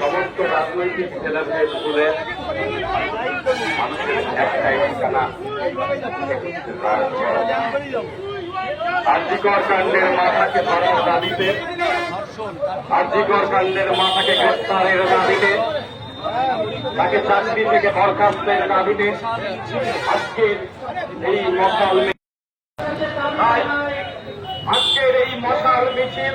সমস্ত রাজনৈতিক ছেলেদের স্কুলে মানুষের একটাই ঠিকানা আর্যিকর কাণ্ডের মাথাকে ধরার দাবিতে আর্যিকর কাণ্ডের মাথাকে গ্রেপ্তারের দাবিতে তাকে চাকরি থেকে বরখাস্তের দাবিতে আজকের এই মশাল আজকের এই মশাল মিছিল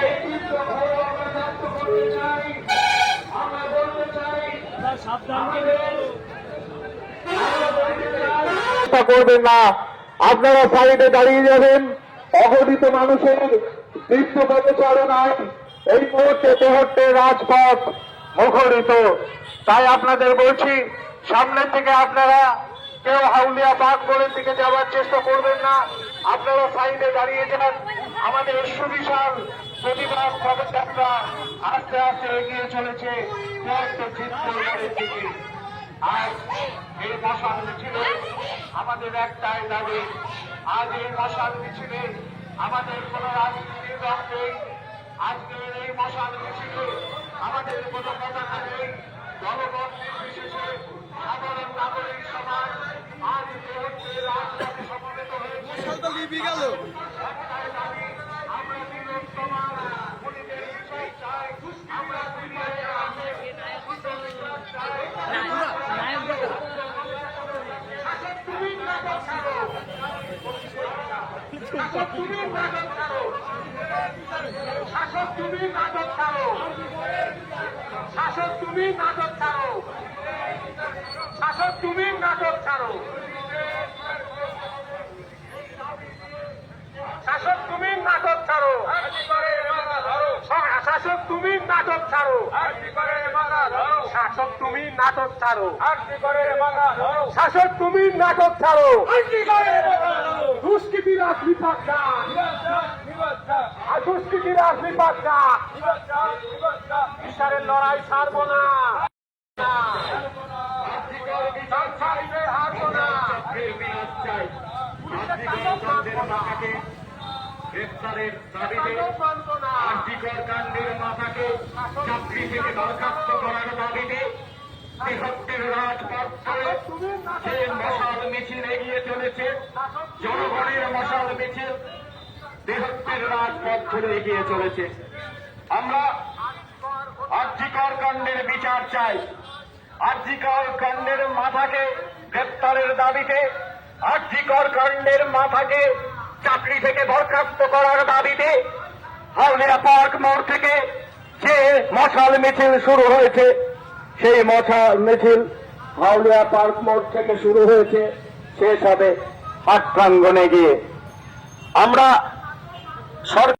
করবেন না। আপনারা সাইডে দাঁড়িয়ে যাবেন। অগণিত মানুষের তীর্থ পদচারণায় এই মুহূর্তে তেহট্টে রাজপথ মুখরিত। তাই আপনাদের বলছি, সামনের থেকে আপনারা কেউ হাউলিয়া বাগ মোড়ের দিকে যাওয়ার চেষ্টা করবেন না। আপনারা সাইডে দাঁড়িয়ে যান। আমাদের সুবিশাল প্রতিবাদ পদযাত্রা আস্তে আস্তে এগিয়ে চলেছে দিকে। আজ এই মশাল মিছিলে আমাদের একটাই দাবি। আজ এই মশাল মিছিলে আমাদের কোন রাজনীতির রং নেই। আজকের এই মশাল মিছিলে আমাদের কোন পতাকা নেই। দলবল নির্বিশেষে সাধারণ নাগরিক সমাজ আজ দেহত্বের রাজপথে সমবেত হয়েছে একটাই দাবি আমরা বৃহত্তমার খুনিদের বিচার চাই আমরা ফিরিয়ে আসে চাই শাসক তুমি নাটক ছাড়ো। শাসক তুমি নাটক ছাড়ো। শাসক তুমি নাটক ছাড়ো। শাসক তুমি নাটক ছাড়ো। শাসক তুমি নাটক ছাড়ো। শাসক তুমি নাটক ছাড়ো। শাসক তুমি নাটক ছাড়ো। দুষ্কৃতি রাজনীতি পাকড়ান দুষ্কৃতি রাজনীতি পাকড়ান বিচারের লড়াই ছাড়ব না। বিচার ছাড়বে হারব না। গ্রেপ্তারের দাবিতে আর্থিকর কাণ্ডের মাথাকে চাকরি থেকে বরখাস্ত করার দাবিতে বৃহত্তের রাজপথ ধরে যে মশাল মিছিল এগিয়ে চলেছে জনগণের মশাল মিছিল বৃহত্তের রাজপথ ধরে এগিয়ে চলেছে আমরা আর্থিকর কাণ্ডের বিচার চাই। আর্থিকর কাণ্ডের মাথাকে গ্রেপ্তারের দাবিতে, আর্থিকর কাণ্ডের মাথাকে চাকরি থেকে বরখাস্ত করার দাবিতে হাওলিয়া পার্ক মোড় থেকে যে মশাল মিছিল শুরু হয়েছে। সেই মাথা মিছিল হাওলিয়া পার্ক মোড় থেকে শুরু হয়েছে, শেষ হবে আট প্রাঙ্গনে গিয়ে। আমরা সরকার